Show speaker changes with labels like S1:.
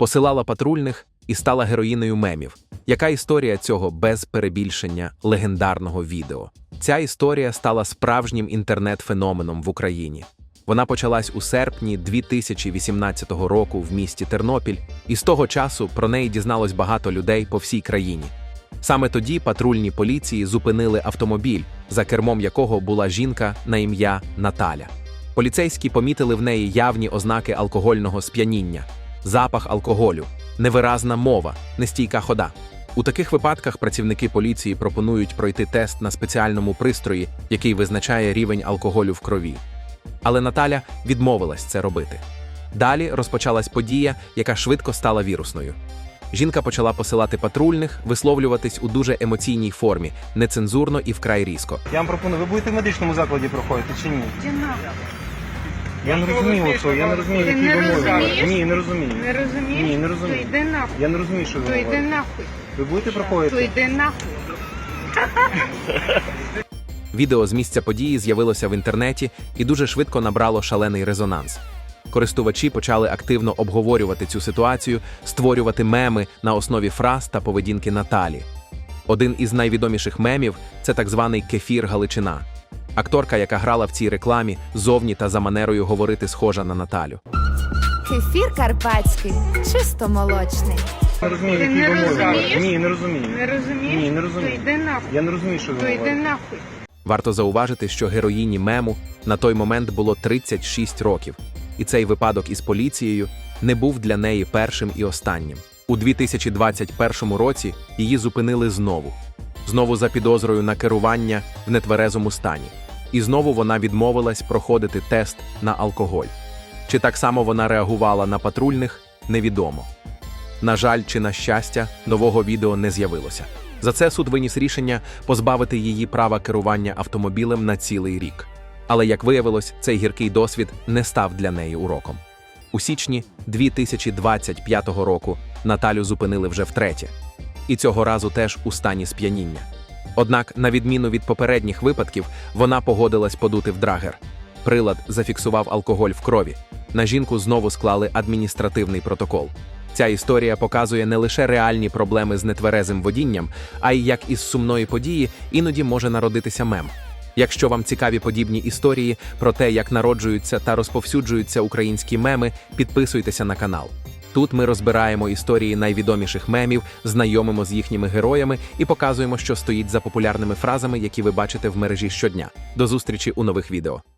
S1: посилала патрульних і стала героїнею мемів. Яка історія цього без перебільшення легендарного відео? Ця історія стала справжнім інтернет-феноменом в Україні. Вона почалась у серпні 2018 року в місті Тернопіль, і з того часу про неї дізналось багато людей по всій країні. Саме тоді патрульні поліції зупинили автомобіль, за кермом якого була жінка на ім'я Наталя. Поліцейські помітили в неї явні ознаки алкогольного сп'яніння, запах алкоголю, невиразна мова, нестійка хода. У таких випадках працівники поліції пропонують пройти тест на спеціальному пристрої, який визначає рівень алкоголю в крові. Але Наталя відмовилась це робити. Далі розпочалась подія, яка швидко стала вірусною. Жінка почала посилати патрульних, висловлюватись у дуже емоційній формі, нецензурно і вкрай різко.
S2: Я вам пропоную, ви будете в медичному закладі проходити чи ні? Я не розумію, оцього, я не розумію,
S3: Ти
S2: які
S3: не
S2: вимоги.
S3: розумієш?
S2: Ні, не розумію.
S3: Не розумієш?
S2: Ні, не
S3: То йди нахуй.
S2: Я не розумію, що ви
S3: То йди
S2: говорите.
S3: нахуй.
S2: Ви будете
S3: То
S2: проходити?
S3: йди нахуй.
S1: Відео з місця події з'явилося в інтернеті і дуже швидко набрало шалений резонанс. Користувачі почали активно обговорювати цю ситуацію, створювати меми на основі фраз та поведінки Наталі. Один із найвідоміших мемів це так званий кефір Галичина. Акторка, яка грала в цій рекламі, зовні та за манерою говорити схожа на Наталю.
S4: Кефір карпатський, чисто молочний.
S2: Не розумію,
S3: Ти
S2: які
S3: не
S2: вимоги.
S3: розумієш?
S2: Ні, не розумію.
S3: Не розумієш?
S2: Ні, не
S3: То
S2: розумію.
S3: йди нахуй.
S2: Я не розумію, що ви
S3: То йди
S2: говорите.
S3: нахуй.
S1: Варто зауважити, що героїні мему на той момент було 36 років, і цей випадок із поліцією не був для неї першим і останнім. У 2021 році її зупинили знову, знову за підозрою на керування в нетверезому стані. І знову вона відмовилась проходити тест на алкоголь. Чи так само вона реагувала на патрульних, невідомо. На жаль, чи на щастя, нового відео не з'явилося. За це суд виніс рішення позбавити її права керування автомобілем на цілий рік. Але як виявилось, цей гіркий досвід не став для неї уроком. У січні 2025 року Наталю зупинили вже втретє, і цього разу теж у стані сп'яніння. Однак, на відміну від попередніх випадків, вона погодилась подути в драгер. Прилад зафіксував алкоголь в крові. На жінку знову склали адміністративний протокол. Ця історія показує не лише реальні проблеми з нетверезим водінням, а й як із сумної події іноді може народитися мем. Якщо вам цікаві подібні історії про те, як народжуються та розповсюджуються українські меми, підписуйтеся на канал. Тут ми розбираємо історії найвідоміших мемів, знайомимо з їхніми героями і показуємо, що стоїть за популярними фразами, які ви бачите в мережі щодня. До зустрічі у нових відео.